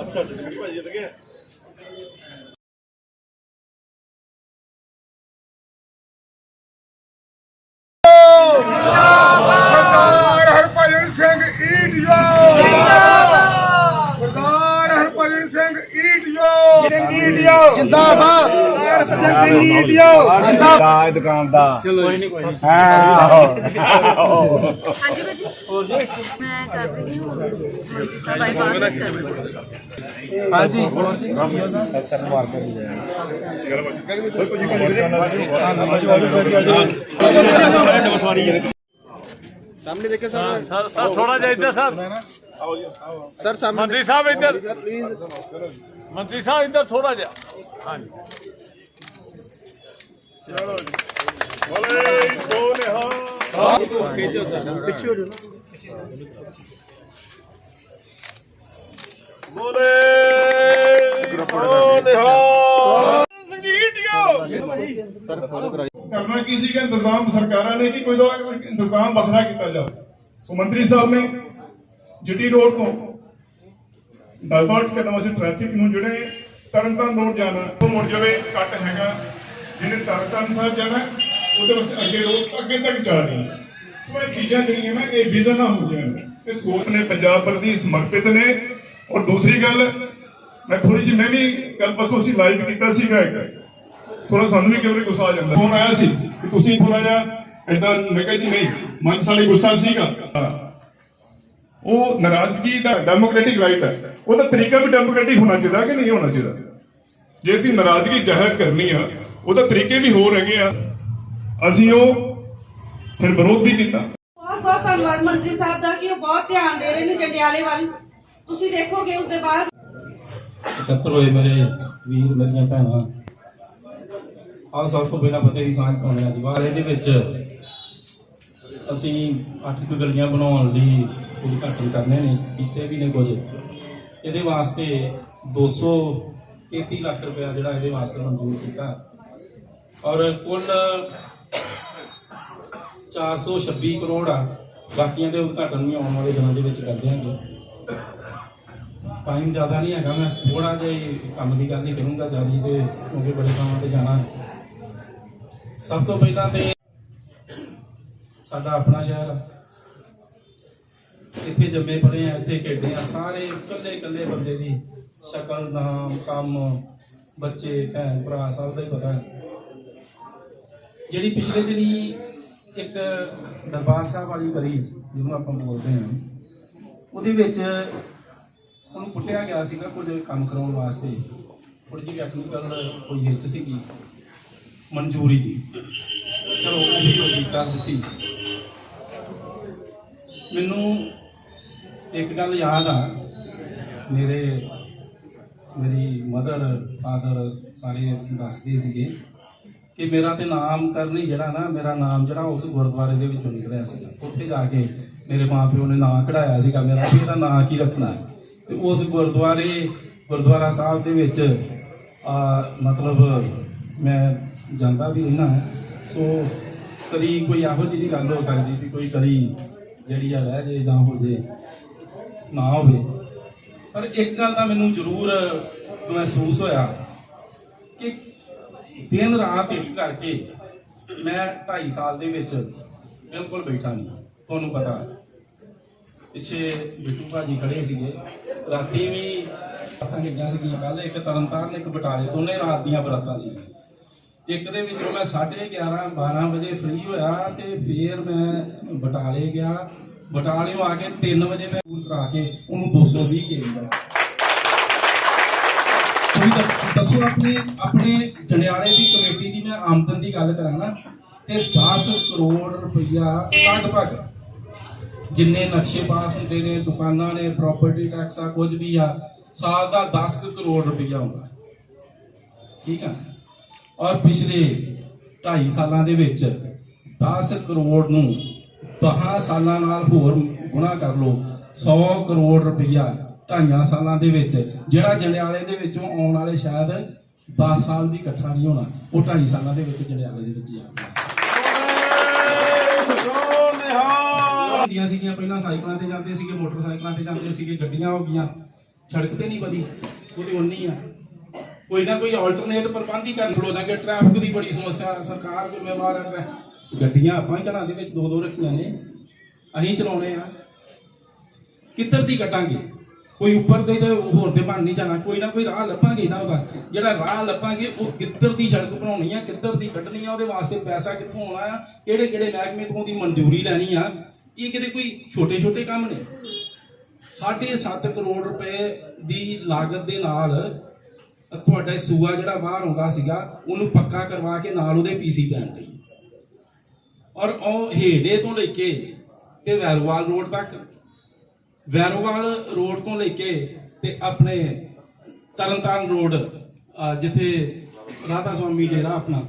ਅੱਛਾ ਸਰਦਾਰ ਜਿੰਦਾਬਾਦ ਦੁਕਾਨ ਦਾ। ਕੋਈ ਨਹੀਂ ਕੋਈ ਹਾਂਜੀ ਭਾਜੀ। ਹੋਰ ਜੀ? ਮੈਂ ਕਰ ਰਹੀ ਹਾਂ ਮੰਤਰੀ ਸਾਹਿਬ ਆਏ ਬਾਅਦ ਵਿੱਚ ਕਰ ਰਹੀ ਹਾਂ ਸਰ ਸਰ ਥੋੜਾ ਜਿਹਾ ਇੱਧਰ ਸਰ। ਸਰ ਸਾਹਮਣੇ ਮੰਤਰੀ ਸਾਹਿਬ ਇੱਧਰ। ਪਲੀਜ਼ ਮੰਤਰੀ ਸਾਹਿਬ ਇੱਧਰ ਥੋੜਾ ਜਿਹਾ। ਹਾਂਜੀ। ਬੋਲੇ ਸੋਨਿਹਾ ਬੋਲੇ ਸੋਨਿਹਾ ਕਰਨਾ ਕੀ ਸੀਗਾ ਇੰਤਜ਼ਾਮ ਸਰਕਾਰਾਂ ਨੇ ਕਿ ਕੋਈ ਦਾ ਇੰਤਜ਼ਾਮ ਵੱਖਰਾ ਕੀਤਾ ਜਾਵੇ। ਸੋ ਮੰਤਰੀ ਸਾਹਿਬ ਨੇ ਜੀਟੀ ਰੋਡ ਤੋਂ ਡਾਇਵਰਟ ਕਰਨ ਵਾਸਤੇ ਟ੍ਰੈਫਿਕ ਨੂੰ ਜਿਹੜੇ ਤਰਨਤਾਰਨ ਰੋਡ ਜਾਣਾ, ਉਹ ਮੁੜ ਜਾਵੇ ਕੱਟ ਹੈਗਾ। ਜਿਹਨੇ ਤਰਨਤਾਰਨ ਸਾਹਿਬ ਜਾਣਾ, ਉਹਦੇ ਵਾਸਤੇ ਅੱਗੇ ਰੋਡ ਅੱਗੇ ਤੱਕ ਜਾ ਰਹੀ ਹੈ। ਸੋ ਇਹ ਚੀਜ਼ਾਂ ਜਿਹੜੀਆਂ ਨਾ, ਇਹ ਵਿਜ਼ਨ ਨਾ ਹੋ ਗਈਆਂ ਇਹ ਸੋਚ ਨੇ, ਪੰਜਾਬ ਪ੍ਰਤੀ ਸਮਰਪਿਤ ਨੇ। ਔਰ ਦੂਸਰੀ ਗੱਲ, ਮੈਂ ਥੋੜੀ ਜਿਹੀ, ਮੈਂ ਵੀ ਕੱਲ ਪਰਸੋਂ ਅਸੀਂ ਲਾਈਵ ਕੀਤਾ ਸੀਗਾ ਇੱਕ। ਥੋੜਾ ਸਾਨੂੰ ਵੀ ਕਈ ਗੁੱਸਾ ਆ ਜਾਂਦਾ। ਫੋਨ ਆਇਆ ਸੀ ਕਿ ਤੁਸੀਂ ਥੋੜਾ ਜਿਹਾ ਏਦਾਂ, ਮੈਂ ਕਿਹਾ ਜੀ ਨਹੀਂ ਮਨ ਸਾਲੇ ਗੁੱਸਾ ਸੀਗਾ। ਉਹ ਨਾਰਾਜ਼ਗੀ ਦਾ ਡੈਮੋਕ੍ਰੈਟਿਕ ਰਾਈਟ ਹੈ। ਉਹਦਾ ਤਰੀਕਾ ਵੀ ਡੈਮੋਕ੍ਰੈਟਿਕ ਹੋਣਾ ਚਾਹੀਦਾ ਕਿ ਨਹੀਂ ਹੋਣਾ ਚਾਹੀਦਾ? ਜੇ ਅਸੀਂ ਨਾਰਾਜ਼ਗੀ ਜ਼ਾਹਿਰ ਕਰਨੀ ਆ ਉਹਦਾ ਤਰੀਕੇ ਵੀ ਹੋਰ ਹੈਗੇ ਆ। ਅਸੀਂ ਉਹ ਫਿਰ ਵਿਰੋਧ ਵੀ ਕੀਤਾ। ਬਹੁਤ ਬਹੁਤ ਧੰਨਵਾਦ ਮੰਤਰੀ ਸਾਹਿਬ ਦਾ ਕਿ ਉਹ ਬਹੁਤ ਧਿਆਨ ਦੇ ਰਹੇ ਨੇ ਜੰਡਿਆਲੇ ਵੱਲ। ਤੁਸੀਂ ਦੇਖੋਗੇ ਉਸ ਦੇ ਬਾਅਦ। ਇਕੱਤਰ ਹੋਏ ਮੇਰੇ ਵੀਰ ਮੇਰੀਆਂ ਭੈਣਾਂ। ਆਹ ਸਭ ਤੋਂ ਪਹਿਲਾਂ ਪਤਾ ਹੀ ਸਾਂਝ ਪਾਉਣੇ ਅੱਜ ਬਾਅਦ ਇਹਦੇ ਵਿੱਚ ਅਸੀਂ ਅੱਠ ਕੁ ਗਲੀਆਂ ਬਣਾਉਣ ਲਈ ਉਦਘਾਟਨ ਕਰਨੇ ਨੇ ਕੀਤੇ ਵੀ ਨੇ ਕੁਝ। ਇਹਦੇ ਵਾਸਤੇ 233 ਲੱਖ ਰੁਪਇਆ ਜਿਹੜਾ ਇਹਦੇ ਵਾਸਤੇ ਮਨਜ਼ੂਰ ਕੀਤਾ। ਔਰ ਕੁੱਲ 426 ਕਰੋੜ ਆ। ਬਾਕੀਆਂ ਦੇ ਉਦਘਾਟਨ ਵੀ ਆਉਣ ਵਾਲੇ ਦਿਨਾਂ ਦੇ ਵਿੱਚ ਕਰ ਦਿਆਂਗੇ। ਟਾਈਮ ਜ਼ਿਆਦਾ ਨਹੀਂ ਹੈਗਾ ਮੈਂ ਥੋੜਾ ਜਿਹਾ ਕੰਮ ਦੀ ਗੱਲ ਹੀ ਕਰੂੰਗਾ, ਜ਼ਿਆਦਾ ਤੇ ਕਿਉਂਕਿ ਬੜੇ ਕੰਮਾਂ ਤੇ ਜਾਣਾ। ਸਭ ਤੋਂ ਪਹਿਲਾਂ ਤੇ ਸਾਡਾ ਆਪਣਾ ਸ਼ਹਿਰ ਇੱਥੇ ਜੰਮੇ ਪਲੇ ਆ, ਇੱਥੇ ਖੇਡੇ ਆ, ਸਾਰੇ ਇਕੱਲੇ ਇਕੱਲੇ ਬੰਦੇ ਦੀ ਸ਼ਕਲ, ਨਾਮ, ਕੰਮ, ਬੱਚੇ, ਭੈਣ, ਭਰਾ, ਸਭ ਦਾ ਹੀ ਪਤਾ ਹੈ। ਜਿਹੜੀ ਪਿਛਲੇ ਦਿਨੀ ਇੱਕ ਦਰਬਾਰ ਸਾਹਿਬ ਵਾਲੀ ਬਰੀ ਜਿਹਨੂੰ ਆਪਾਂ ਬੋਲਦੇ ਹਾਂ, ਉਹਦੇ ਵਿੱਚ ਉਹਨੂੰ ਪੁੱਟਿਆ ਗਿਆ ਸੀਗਾ ਕੁਝ ਕੰਮ ਕਰਾਉਣ ਵਾਸਤੇ। ਥੋੜੀ ਜਿਹੀ ਟੈਕਨੀਕਲ ਕੋਈ ਹਿੱਚ ਸੀਗੀ, ਮਨਜ਼ੂਰੀ ਦੀ। ਚਲੋ, ਉਹ ਵੀ ਹੋ ਗਈ ਕਰ ਦਿੱਤੀ। ਮੈਨੂੰ ਇੱਕ ਗੱਲ ਯਾਦ ਆ, ਮੇਰੇ, ਮੇਰੀ ਮਦਰ ਫਾਦਰ ਸਾਰੇ ਦੱਸਦੇ ਸੀਗੇ। ਕਿ ਮੇਰਾ ਤੇ ਨਾਮ ਕਰਨੀ ਜਿਹੜਾ ਨਾ, ਮੇਰਾ ਨਾਮ ਜਿਹੜਾ ਉਸ ਗੁਰਦੁਆਰੇ ਦੇ ਵਿੱਚੋਂ ਨਿਕਲਿਆ ਸੀਗਾ। ਉੱਥੇ ਜਾ ਕੇ ਮੇਰੇ ਮਾਪਿਓ ਨੇ ਨਾਂ ਕਢਾਇਆ ਸੀਗਾ, ਮੇਰਾ ਵੀ ਇਹਦਾ ਨਾਂ ਕੀ ਰੱਖਣਾ ਹੈ। ਤੇ ਉਸ ਗੁਰਦੁਆਰੇ, ਗੁਰਦੁਆਰਾ ਸਾਹਿਬ ਦੇ ਵਿੱਚ, ਆ, ਮਤਲਬ ਮੈਂ ਜਾਂਦਾ ਵੀ ਰਹਿਣਾ ਸੋ ਕਦੀ ਕੋਈ ਇਹੋ ਜਿਹੀ ਗੱਲ ਹੋ ਸਕਦੀ ਸੀ, ਕੋਈ ਕਦੀ ਜਿਹੜੀ ਆ ਰਹਿ ਜੇ ਜਾਂ ਹੋ ਜੇ, ਨਾ ਹੋਵੇ। ਪਰ ਇੱਕ ਗੱਲ ਦਾ ਮੈਨੂੰ ਜ਼ਰੂਰ ਮਹਿਸੂਸ ਹੋਇਆ ਕਿ ਦਿਨ ਰਾਤ ਇੱਕ ਕਰਕੇ ਮੈਂ 2.5 ਸਾਲ ਦੇ ਵਿੱਚ ਬਿਲਕੁਲ ਬੈਠਾ ਨਹੀਂ, ਤੁਹਾਨੂੰ ਪਤਾ। ਪਿੱਛੇ ਬਿੱਟੂ ਭਾਜੀ ਖੜੇ ਸੀਗੇ। ਰਾਤੀ ਵੀ ਆਪਾਂ ਲੱਗੀਆਂ ਸੀਗੀਆਂ ਕੱਲ ਇੱਕ ਤਰਨਤਾਰਨ ਇੱਕ ਬਟਾਲੇ, ਦੋਨੇ ਰਾਤ ਦੀਆਂ ਬਰਾਤਾਂ ਸੀ। ਇੱਕ ਦੇ ਵਿੱਚੋਂ ਮੈਂ 11:30 12 ਵਜੇ ਫ੍ਰੀ ਹੋਇਆ ਤੇ ਫੇਰ ਮੈਂ ਬਟਾਲੇ ਗਿਆ। ਬਟਾਲਿਓਂ ਆ ਕੇ 3 ਵਜੇ ਮੈਂ ਪੂਰ ਕਰਾ ਕੇ ਉਹਨੂੰ 220 ਕੇ ਲਿਆ ਦੱਸ- ਦੱਸੋ ਆਪਣੇ ਆਪਣੇ ਜੰਡਿਆਲੇ ਦੀ ਕਮੇਟੀ ਦੀ ਮੈਂ ਆਮਦਨ ਦੀ ਗੱਲ ਕਰਾਂ ਨਾ, ਤੇ 10 ਕਰੋੜ ਰੁਪਈਆ ਲਗਭਗ ਜਿੰਨੇ ਨਕਸ਼ੇ ਪਾਸ ਹੁੰਦੇ ਨੇ, ਦੁਕਾਨਾਂ ਨੇ ਪ੍ਰਾਪਰਟੀ ਟੈਕਸ ਆ, ਕੁਝ ਵੀ ਆ, ਸਾਲ ਦਾ 10 ਕਰੋੜ ਰੁਪਈਆ ਹੁੰਦਾ। ਠੀਕ ਆ? ਔਰ ਪਿਛਲੇ 2.5 ਸਾਲਾਂ ਦੇ ਵਿੱਚ 10 ਕਰੋੜ ਨੂੰ 10 ਸਾਲਾਂ ਨਾਲ ਹੋਰ ਗੁਣਾ ਕਰ ਲਓ 100 ਕਰੋੜ ਰੁਪਈਆ ਢਾਈਆਂ ਸਾਲਾਂ ਦੇ ਵਿੱਚ, ਜਿਹੜਾ ਜੰਡਿਆਲੇ ਦੇ ਵਿੱਚੋਂ ਆਉਣ ਵਾਲੇ ਸ਼ਾਇਦ 10 ਸਾਲ ਵੀ ਇਕੱਠਾ ਨਹੀਂ ਹੋਣਾ, ਉਹ ਢਾਈ ਸਾਲਾਂ ਦੇ ਵਿੱਚ ਜੰਡਿਆਲੇ ਦੇ ਵਿੱਚ ਹੀ ਗਿਆ। ਸੀਗੀਆਂ, ਪਹਿਲਾਂ ਸਾਈਕਲਾਂ ਤੇ ਜਾਂਦੇ ਸੀਗੇ, ਮੋਟਰਸਾਈਕਲਾਂ ਤੇ ਜਾਂਦੇ ਸੀਗੇ, ਗੱਡੀਆਂ ਹੋ ਗਈਆਂ। ਸੜਕ ਤੇ ਨਹੀਂ ਵਧੀ, ਉਹਦੀ ਤੇ ਉਨੀ ਆ। ਕੋਈ ਨਾ ਕੋਈ ਆਲਟਰਨੇਟ ਪ੍ਰਬੰਧ ਹੀ ਕਰਨ ਖੜੋ ਜਾਂਗੇ ਟ੍ਰੈਫਿਕ ਦੀ ਬੜੀ ਸਮੱਸਿਆ, ਸਰਕਾਰ ਜ਼ਿੰਮੇਵਾਰ ਹੈ ਟ੍ਰੈ- ਗੱਡੀਆਂ ਆਪਾਂ ਘਰਾਂ ਦੇ ਵਿੱਚ ਦੋ ਦੋ ਰੱਖੀਆਂ ਨੇ, ਅਸੀਂ ਚਲਾਉਣੇ ਆ। ਕਿੱਧਰ ਦੀ ਕੱਟਾਂਗੇ? ਕੋਈ ਉੱਪਰ ਦੇ ਤੇ ਹੋਰ ਤੇ ਬਣ ਨਹੀਂ ਜਾਣਾ, ਕੋਈ ਨਾ ਕੋਈ ਰਾਹ ਲੱਭਾਂਗੇ ਨਾ ਉਹਦਾ ਜਿਹੜਾ ਰਾਹ ਲੱਭਾਂਗੇ, ਉਹ ਕਿੱਧਰ ਦੀ ਸੜਕ ਬਣਾਉਣੀ ਆ, ਕਿੱਧਰ ਦੀ ਕੱਢਣੀ ਆ, ਉਹਦੇ ਵਾਸਤੇ ਪੈਸਾ ਕਿੱਥੋਂ ਆਉਣਾ ਆ ਕਿਹੜੇ ਕਿਹੜੇ ਮਹਿਕਮੇ ਤੋਂ ਉਹਦੀ ਮਨਜ਼ੂਰੀ ਲੈਣੀ ਆ। ਇਹ ਕਿਤੇ ਕੋਈ ਛੋਟੇ ਛੋਟੇ ਕੰਮ ਨੇ? ਸਾਢੇ ਸੱਤ ਕਰੋੜ ਰੁਪਏ ਦੀ ਲਾਗਤ ਦੇ ਨਾਲ ਤੁਹਾਡਾ ਸੂਆ ਜਿਹੜਾ ਬਾਹਰ ਆਉਂਦਾ ਸੀਗਾ, ਉਹਨੂੰ ਪੱਕਾ ਕਰਵਾ ਕੇ ਨਾਲ ਉਹਦੇ ਪੀਸੀ ਪੈਣ ਲਈ। ਔਰ ਉਹ ਹੇੜੇ ਤੋਂ ਲੈ ਕੇ ਤੇ ਵੈਰੋਵਾਲ ਰੋਡ ਤੱਕ ਵੈਰੋਵਾਲ ਰੋਡ ਤੋਂ ਲੈ ਕੇ ਤੇ ਆਪਣੇ ਤਰਨਤਾਰਨ ਰੋਡ ਜਿੱਥੇ ਰਾਧਾ ਸਵਾਮੀ ਡੇਰਾ ਆਪਣਾ,